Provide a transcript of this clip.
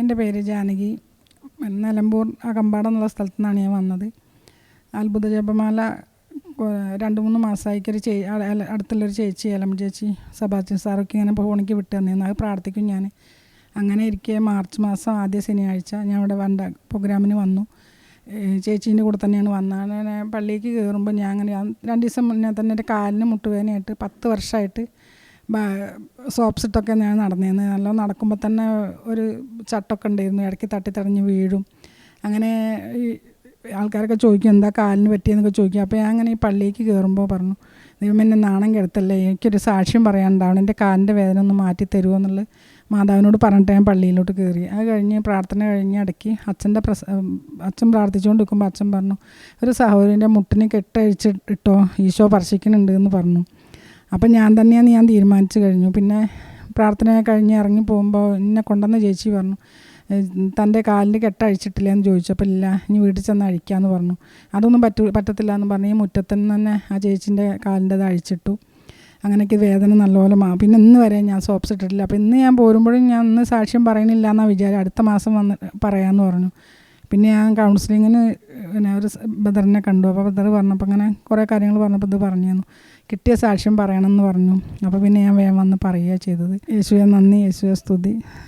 എന്റെ പേര് ജാനകി. നിലമ്പൂർ അകമ്പാടം എന്നുള്ള സ്ഥലത്തു നിന്നാണ് ഞാൻ വന്നത്. അത്ഭുത ജപമാല രണ്ട് മൂന്ന് മാസമായിക്ക് ഒരു ചേ അടുത്തുള്ളൊരു ചേച്ചി ഏലം ചേച്ചി സബാച്ചൻ സാറൊക്കെ ഇങ്ങനെ ഫോണിക്ക് വിട്ട് തന്നിരുന്നു അത് പ്രാർത്ഥിക്കും ഞാൻ. അങ്ങനെ ഇരിക്കെ മാർച്ച് മാസം ആദ്യ ശനിയാഴ്ച ഞാൻ ഇവിടെ വണ്ട പ്രോഗ്രാമിന് വന്നു. ചേച്ചീന്റെ കൂടെ തന്നെയാണ് വന്നത്. പള്ളിക്ക് കയറുമ്പോൾ ഞാൻ അങ്ങനെ രണ്ട് ദിവസം മുന്നേ തന്നെ എന്റെ കാലിന് മുട്ടുവേദനയായിട്ട് പത്ത് വർഷമായിട്ട് സോപ്സ് ഇട്ടൊക്കെ ഞാൻ നടന്നിരുന്നത് നല്ല നടക്കുമ്പോൾ തന്നെ ഒരു ചട്ടൊക്കെ ഉണ്ടായിരുന്നു. ഇടയ്ക്ക് തട്ടി തടഞ്ഞ് വീഴും. അങ്ങനെ ഈ ആൾക്കാരൊക്കെ ചോദിക്കും എന്താ കാലിന് പറ്റിയെന്നൊക്കെ ചോദിക്കും. അപ്പോൾ ഞാൻ അങ്ങനെ ഈ പള്ളിക്ക് കയറുമ്പോൾ പറഞ്ഞു ദൈവം എന്നെ നാണം കെടുത്തല്ലേ? എനിക്കൊരു സാക്ഷ്യം പറയാനുണ്ടാവണം. എന്റെ കാലിന്റെ വേദന ഒന്ന് മാറ്റി തരുമോ എന്നുള്ളത് മാതാവിനോട് പറഞ്ഞിട്ട് ഞാൻ പള്ളിയിലോട്ട് കയറി അത് കഴിഞ്ഞ് പ്രാർത്ഥന കഴിഞ്ഞ് ഇടയ്ക്ക് അച്ഛന്റെ പ്രസ അച്ഛൻ പ്രാർത്ഥിച്ചുകൊണ്ട് നിൽക്കുമ്പോൾ അച്ഛൻ പറഞ്ഞു ഒരു സഹോദരന്റെ മുട്ടിന് കെട്ടഴിച്ച് ഇട്ടോ ഈശോ സ്പർശിക്കുന്നുണ്ട് എന്ന് പറഞ്ഞു. അപ്പം ഞാൻ തന്നെയാണ് ഞാൻ തീരുമാനിച്ചു കഴിഞ്ഞു. പിന്നെ പ്രാർത്ഥന കഴിഞ്ഞ് ഇറങ്ങി പോകുമ്പോൾ എന്നെ കൊണ്ടുവന്ന ചേച്ചി പറഞ്ഞു "ഏഹ് തന്റെ കാലിൽ കെട്ടഴിച്ചിട്ടില്ല എന്ന് ചോദിച്ചപ്പോൾ ഇല്ല ഇനി വീട്ടിൽ ചെന്ന് അഴിക്കാമെന്ന് പറഞ്ഞു. അതൊന്നും പറ്റൂ പറ്റത്തില്ല എന്ന് പറഞ്ഞ് ഈ മുറ്റത്ത് നിന്ന് തന്നെ ആ ചേച്ചീന്റെ കാലിന്റെത് അഴിച്ചിട്ടു. അങ്ങനെയൊക്കെ വേദന നല്ലപോലെ മാ പിന്നെ ഇന്ന് വരെ ഞാൻ സോപ്സ് ഇട്ടിട്ടില്ല. അപ്പോൾ ഇന്ന് ഞാൻ പോരുമ്പോഴും ഞാൻ ഇന്ന് സാക്ഷ്യം പറയണില്ല എന്നാണ് വിചാരം. അടുത്ത മാസം വന്ന് പറയാമെന്ന് പറഞ്ഞു. പിന്നെ ഞാൻ കൗൺസിലിങ്ങിന് പിന്നെ ഒരു ബദറിനെ കണ്ടു. അപ്പോൾ ബദർ പറഞ്ഞപ്പോൾ അങ്ങനെ കുറേ കാര്യങ്ങൾ പറഞ്ഞപ്പോൾ ഇത് പറഞ്ഞു തന്നു കിട്ടിയ സാക്ഷ്യം പറയണമെന്ന് പറഞ്ഞു. അപ്പോൾ പിന്നെ ഞാൻ വേഗം വന്ന് പറയുക ചെയ്തത്. യേശുവെ നന്ദി. യേശുവെ സ്തുതി.